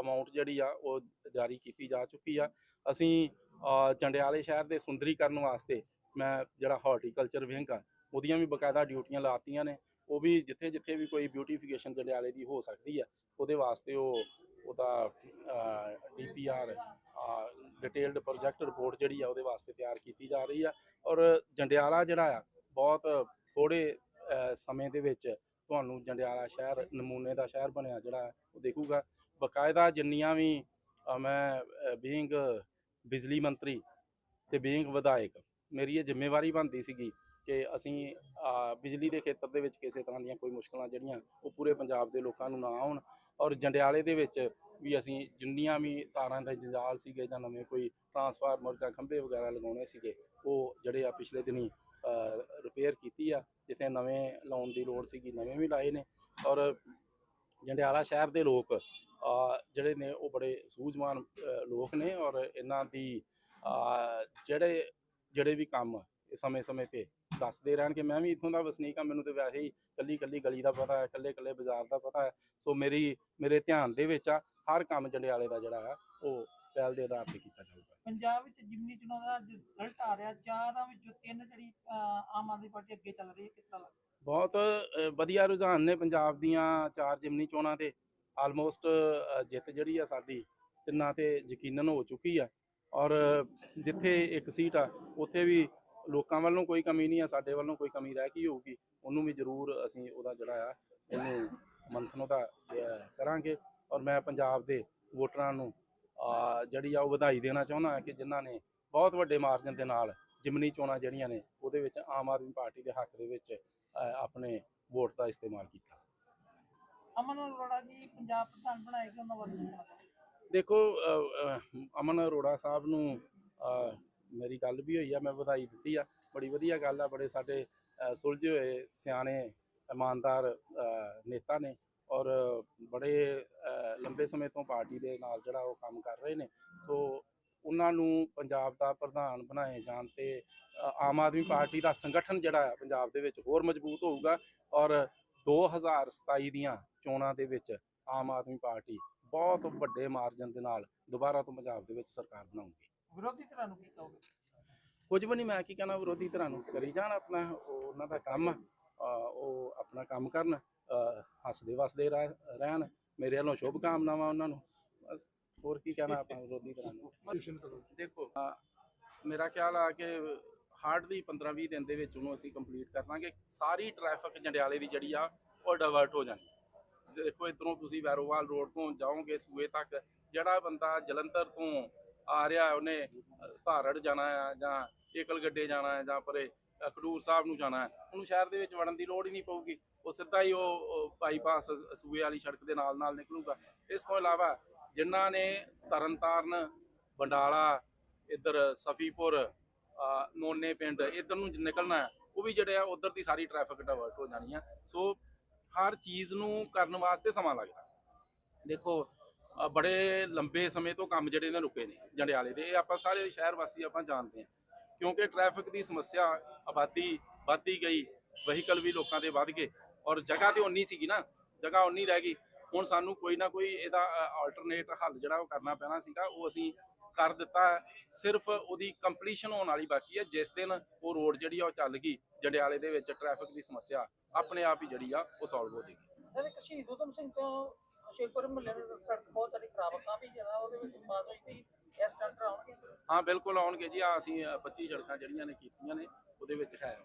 ਅਮਾਉਂਟ ਜਿਹੜੀ ਆ ਉਹ ਜਾਰੀ ਕੀਤੀ ਜਾ ਚੁੱਕੀ ਆ। ਅਸੀਂ ਜੰਡਿਆਲੇ ਸ਼ਹਿਰ ਦੇ ਸੁੰਦਰੀਕਰਨ ਵਾਸਤੇ ਮੈਂ ਜਿਹੜਾ ਹਾਰਟੀਕਲਚਰ ਵਿੰਗ ਆ, ਉਹਦੀਆਂ ਵੀ ਬਕਾਇਦਾ ਡਿਊਟੀਆਂ ਲਾਤੀਆਂ ਨੇ। ਉਹ ਵੀ ਜਿੱਥੇ ਜਿੱਥੇ ਵੀ ਕੋਈ ਬਿਊਟੀਫਿਕੇਸ਼ਨ ਜੰਡਿਆਲੇ ਦੀ ਹੋ ਸਕਦੀ ਹੈ ਉਹਦੇ ਵਾਸਤੇ ਉਹ ਉਹਦਾ ਡੀਪੀਆਰ ਡਿਟੇਲਡ ਪ੍ਰੋਜੈਕਟ ਰਿਪੋਰਟ ਜਿਹੜੀ ਆ ਉਹਦੇ ਵਾਸਤੇ ਤਿਆਰ ਕੀਤੀ ਜਾ ਰਹੀ ਆ। ਔਰ ਜੰਡਿਆਲਾ ਜਿਹੜਾ ਆ, ਬਹੁਤ ਥੋੜੇ ਸਮੇਂ ਦੇ ਵਿੱਚ ਤੁਹਾਨੂੰ ਜੰਡਿਆਲਾ ਸ਼ਹਿਰ, ਨਮੂਨੇ ਦਾ ਸ਼ਹਿਰ ਬਣਿਆ ਜਿਹੜਾ ਉਹ ਦੇਖੂਗਾ। ਬਕਾਇਦਾ ਜਿੰਨੀਆਂ ਵੀ ਮੈਂ ਬੀਇੰਗ ਬਿਜਲੀ ਮੰਤਰੀ ਤੇ ਬੀਇੰਗ ਵਿਧਾਇਕ, ਮੇਰੀ ਇਹ ਜ਼ਿੰਮੇਵਾਰੀ ਬਣਦੀ ਸੀਗੀ ਕਿ ਅਸੀਂ ਬਿਜਲੀ ਦੇ ਖੇਤਰ ਦੇ ਵਿੱਚ ਕਿਸੇ ਤਰ੍ਹਾਂ ਦੀਆਂ ਕੋਈ ਮੁਸ਼ਕਲਾਂ ਜਿਹੜੀਆਂ, ਉਹ ਪੂਰੇ ਪੰਜਾਬ ਦੇ ਲੋਕਾਂ ਨੂੰ ਨਾ ਆਉਣ। ਔਰ ਜੰਡਿਆਲੇ ਦੇ ਵਿੱਚ ਵੀ ਅਸੀਂ ਜਿੰਨੀਆਂ ਵੀ ਤਾਰਾਂ ਦੇ ਜੰਜਾਲ ਸੀਗੇ ਜਾਂ ਨਵੇਂ ਕੋਈ ਟਰਾਂਸਫਾਰਮਰ ਜਾਂ ਖੰਭੇ ਵਗੈਰਾ ਲਗਾਉਣੇ ਸੀਗੇ, ਉਹ ਜਿਹੜੇ ਆ ਪਿਛਲੇ ਦਿਨੀ ਰਿਪੇਅਰ ਕੀਤੀ ਆ, ਜਿੱਥੇ ਨਵੇਂ ਲਾਉਣ ਦੀ ਲੋੜ ਸੀਗੀ, ਨਵੇਂ ਵੀ ਲਾਏ ਨੇ। ਔਰ ਜੰਡਿਆਲਾ ਸ਼ਹਿਰ ਦੇ ਲੋਕ ਜਿਹੜੇ ਨੇ, ਉਹ ਬੜੇ ਸੂਝਵਾਨ ਲੋਕ ਨੇ। ਔਰ ਇਹਨਾਂ ਦੀ ਜਿਹੜੇ ਜਿਹੜੇ ਵੀ ਕੰਮ ਸਮੇਂ-ਸਮੇਂ ਤੇ ਦੱਸਦੇ ਰਹਿਣਗੇ। ਮੈਂ ਵੀ ਇੱਥੋਂ ਦਾ ਵਸਨੀਕ ਹਾਂ ਮੈਨੂੰ ਤੇ ਵੈਸੇ ਹੀ ਕੱਲੀ ਕੱਲੀ ਗਲੀ ਦਾ ਪਤਾ ਹੈ ਕੱਲੇ ਕੱਲੇ ਬਾਜ਼ਾਰ ਦਾ ਪਤਾ ਹੈ। ਸੋ ਮੇਰੀ ਮੇਰੇ ਧਿਆਨ ਦੇ ਵਿੱਚ ਆ ਹਰ ਕੰਮ ਜੰਡਿਆਲੇ ਦਾ ਜਿਹੜਾ ਆ ਉਹ ਪਹਿਲ ਦੇ ਆਧਾਰ ਤੇ ਕੀਤਾ ਜਾਊਗਾ। ਪੰਜਾਬ ਵਿੱਚ ਜਿਮਨੀ ਚੋਣਾਂ ਦਾ ਰਿਜ਼ਲਟ ਆ ਰਿਹਾ ਚਾਰਾਂ ਵਿੱਚੋਂ ਤਿੰਨ ਜਿਹੜੀ ਆਮ ਆਦਮੀ ਪਾਰਟੀ ਅੱਗੇ ਚੱਲ ਰਹੀ ਹੈ ਕਿਸ ਤਰ੍ਹਾਂ? ਬਹੁਤ ਵਧੀਆ ਰੁਝਾਨ ਨੇ ਪੰਜਾਬ ਦੀਆਂ ਚਾਰ ਜਿਮਨੀ ਚੋਣਾਂ ਤੇ। ਆਲਮੋਸਟ ਜਿੱਤ ਜਿਹੜੀ ਆ ਸਾਡੀ ਤਿੰਨਾਂ ਤੇ ਯਕੀਨਨ ਹੋ ਚੁੱਕੀ ਆ। ਔਰ ਜਿੱਥੇ ਇੱਕ ਸੀਟ ਆ ਉੱਥੇ ਵੀ ਲੋਕਾਂ ਵੱਲੋਂ ਕੋਈ ਕਮੀ ਨਹੀਂ ਆ ਸਾਡੇ ਵੱਲੋਂ ਕੋਈ ਕਮੀ ਰਹਿ ਗਈ ਹੋਊਗੀ ਉਹਨੂੰ ਵੀ ਜ਼ਰੂਰ ਅਸੀਂ ਉਹਦਾ ਜਿਹੜਾ ਆ ਉਹਨੂੰ ਮੰਥਨ ਉਹਦਾ ਕਰਾਂਗੇ ਔਰ ਮੈਂ ਪੰਜਾਬ ਦੇ ਵੋਟਰਾਂ ਨੂੰ ਜਿਹੜੀ ਆ ਉਹ ਵਧਾਈ ਦੇਣਾ ਚਾਹੁੰਦਾ ਕਿ ਜਿਨ੍ਹਾਂ ਨੇ ਬਹੁਤ ਵੱਡੇ ਮਾਰਜਨ ਦੇ ਨਾਲ ਜਿਮਨੀ ਚੋਣਾਂ ਜਿਹੜੀਆਂ ਨੇ ਉਹਦੇ ਵਿੱਚ ਆਮ ਆਦਮੀ ਪਾਰਟੀ ਦੇ ਹੱਕ ਦੇ ਵਿੱਚ ਆਪਣੇ ਵੋਟ ਦਾ ਇਸਤੇਮਾਲ ਕੀਤਾ ਅਮਨ ਅਰੋੜਾ ਜੀ ਪੰਜਾਬ ਪ੍ਰਧਾਨ ਬਣਾਏ ਉਹਨਾਂ ਕੀ ਕਹਿਣਾ ਚਾਹੋਗੇ? ਦੇਖੋ ਅਮਨ ਅਰੋੜਾ ਸਾਹਿਬ ਨੂੰ ਮੇਰੀ ਗੱਲ ਵੀ ਹੋਈ ਆ, ਮੈਂ ਵਧਾਈ ਦਿੱਤੀ ਆ। ਬੜੀ ਵਧੀਆ ਗੱਲ ਆ, ਬੜੇ ਸਾਡੇ ਸੁਲਝੇ ਹੋਏ ਸਿਆਣੇ, ਇਮਾਨਦਾਰ ਨੇਤਾ ਨੇ ਔਰ ਬੜੇ ਲੰਬੇ ਸਮੇਂ ਤੋਂ ਪਾਰਟੀ ਦੇ ਨਾਲ ਜਿਹੜਾ ਉਹ ਕੰਮ ਕਰ ਰਹੇ ਨੇ। ਸੋ ਉਹਨਾਂ ਨੂੰ ਪੰਜਾਬ ਦਾ ਪ੍ਰਧਾਨ ਬਣਾਏ ਜਾਣ ਤੇ ਆਮ ਆਦਮੀ ਪਾਰਟੀ ਦਾ ਸੰਗਠਨ ਜਿਹੜਾ ਹੈ ਪੰਜਾਬ ਦੇ ਵਿੱਚ ਹੋਰ ਮਜ਼ਬੂਤ ਹੋਊਗਾ ਔਰ 2027 ਦੀਆਂ ਚੋਣਾਂ ਦੇ ਵਿੱਚ ਆਮ ਆਦਮੀ ਪਾਰਟੀ ਬਹੁਤ ਵੱਡੇ ਮਾਰਜਨ ਦੇ ਨਾਲ ਦੁਬਾਰਾ ਤੋਂ ਪੰਜਾਬ ਦੇ ਵਿੱਚ ਸਰਕਾਰ ਬਣਾਉਂਗੀ। ਵਿਰੋਧੀ ਧਿਰਾਂ ਨੂੰ ਕੀ ਕਹੋਗੇ? ਕੁਝ ਵੀ ਨਹੀਂ ਮੈਂ ਕੀ ਕਹਿਣਾ ਵਿਰੋਧੀ ਧਿਰਾਂ ਨੂੰ ਕਰੀ ਜਾਣ ਆਪਣਾ ਉਹ ਉਹਨਾਂ ਦਾ ਕੰਮ ਆ, ਅਹ ਉਹ ਆਪਣਾ ਕੰਮ ਕਰਨ ਅਹ ਹੱਸਦੇ ਵਸਦੇ ਰਹਿ- ਰਹਿਣ ਮੇਰੇ ਵੱਲੋਂ ਸ਼ੁਭ ਕਾਮਨਾਵਾਂ ਉਹਨਾਂ ਨੂੰ ਬਸ ਹੋਰ ਕੀ ਕਹਿਣਾ ਆਪਾਂ ਵਿਰੋਧੀ ਧਿਰਾਂ ਨੂੰ? ਦੇਖੋ ਮੇਰਾ ਖਿਆਲ ਆ ਕਿ ਹਾਰਡਲੀ 15-20 ਦਿਨ ਦੇ ਵਿੱਚ ਉਹਨੂੰ ਅਸੀਂ ਕੰਪਲੀਟ ਕਰ ਲਾਂਗੇ। ਸਾਰੀ ਟ੍ਰੈਫਿਕ ਜੰਡਿਆਲੇ ਦੀ ਜਿਹੜੀ ਆ ਉਹ ਡਾਇਵਰਟ ਹੋ ਜਾਣੀ। ਦੇਖੋ ਇਧਰੋਂ ਤੁਸੀਂ ਵੈਰੋਵਾਲ ਰੋਡ ਤੋਂ ਜਾਓਗੇ ਸੂਏ ਤੱਕ ਜਿਹੜਾ ਬੰਦਾ ਜਲੰਧਰ ਤੋਂ ਆ ਰਿਹਾ ਉਹਨੇ ਧਾਰੜ ਜਾਣਾ ਆ ਜਾਂ ਏਕਲ ਗੱਡੇ ਜਾਣਾ ਹੈ ਜਾਂ ਪਰੇ ਖਡੂਰ ਸਾਹਿਬ ਨੂੰ ਜਾਣਾ ਹੈ। ਉਹਨੂੰ ਸ਼ਹਿਰ ਦੇ ਵਿੱਚ ਵੜਨ ਦੀ ਲੋੜ ਹੀ ਨਹੀਂ ਪਊਗੀ। ਉਹ ਸਿੱਧਾ ਹੀ ਉਹ ਬਾਈਪਾਸ ਸੂਏ ਵਾਲੀ ਸੜਕ ਦੇ ਨਾਲ ਨਾਲ ਨਿਕਲੂਗਾ। ਇਸ ਤੋਂ ਇਲਾਵਾ ਜਿਨ੍ਹਾਂ ਨੇ ਤਰਨਤਾਰਨ ਬੰਡਾਲਾ ਇੱਧਰ ਸਫੀਪੁਰ ਅ, ਨੋਨੇ ਪਿੰਡ ਇੱਧਰ ਨੂੰ ਨਿਕਲਣਾ ਉਹ ਵੀ ਜਿਹੜੇ ਆ ਉਧਰ ਦੀ ਸਾਰੀ ਟ੍ਰੈਫਿਕ ਡਾਇਵਰਟ ਹੋ ਜਾਣੀ ਆ। ਸੋ ਹਰ ਚੀਜ਼ ਨੂੰ ਕਰਨ ਵਾਸਤੇ ਸਮਾਂ ਲੱਗਦਾ। ਦੇਖੋ ਬੜੇ ਲੰਬੇ ਸਮੇਂ ਤੋਂ ਕੰਮ ਜਿਹੜੇ ਨੇ ਰੁਕੇ ਨੇ ਜੰਡਿਆਲੇ ਦੇ। ਇਹ ਆਪਾਂ ਸਾਰੇ ਸ਼ਹਿਰ ਵਾਸੀ ਆਪਾਂ ਜਾਣਦੇ ਹਾਂ। ਕਿਉਂਕਿ ਟ੍ਰੈਫਿਕ ਦੀ ਸਮੱਸਿਆ ਆਬਾਦੀ ਵੱਧਦੀ ਗਈ ਵਹੀਕਲ ਵੀ ਲੋਕਾਂ ਦੇ ਵੱਧ ਗਏ ਔਰ ਜਗ੍ਹਾ ਤੇ ਉਨੀ ਸੀਗੀ ਨਾ, ਜਗ੍ਹਾ ਉਨੀ ਰਹਿ ਗਈ। ਹੁਣ ਸਾਨੂੰ ਕੋਈ ਨਾ ਕੋਈ ਇਹਦਾ ਆਲਟਰਨੇਟ ਹੱਲ ਜਿਹੜਾ ਉਹ ਕਰਨਾ ਪੈਣਾ ਸੀਗਾ, ਉਹ ਅਸੀਂ ਕਰ ਦਿੱਤਾ। ਸਿਰਫ ਉਹਦੀ ਕੰਪਲੀਸ਼ਨ ਹੋਣ ਵਾਲੀ ਬਾਕੀ ਹੈ, ਜਿਸ ਦਿਨ ਉਹ ਰੋਡ ਜਿਹੜੀ ਆ ਉਹ ਚੱਲ ਗਈ, ਜੰਡਿਆਲੇ ਦੇ ਵਿੱਚ ਟ੍ਰੈਫਿਕ ਦੀ ਸਮੱਸਿਆ ਆਪਣੇ ਆਪ ਹੀ ਜਿਹੜੀ ਆ, ਉਹ ਸੋਲਵ ਹੋ ਜਾਏਗੀ। ਸਰ, ਇੱਕ ਉਦਮ ਸਿੰਘ ਤੋਂ ਸ਼ੇਖਪੁਰ ਮੁਹੱਲੇ ਦੀ ਸੜਕ ਬਹੁਤ ਜ਼ਿਆਦਾ ਖਰਾਬ ਆ ਕਾਫੀ ਜ਼ਿਆਦਾ ਉਹਦੇ ਵਿੱਚ ਪਾਸ ਹੋਈ ਸੀ ਇਸ ਟੈਂਡਰ ਆਉਣਗੇ। ਹਾਂ ਬਿਲਕੁਲ ਆਉਣਗੇ ਜੀ ਆ ਅਸੀਂ ਅ, 25 ਸੜਕਾਂ ਜਿਹੜੀਆਂ ਨੇ ਕੀਤੀਆਂ ਨੇ ਉਹਦੇ ਵਿੱਚ ਹੈ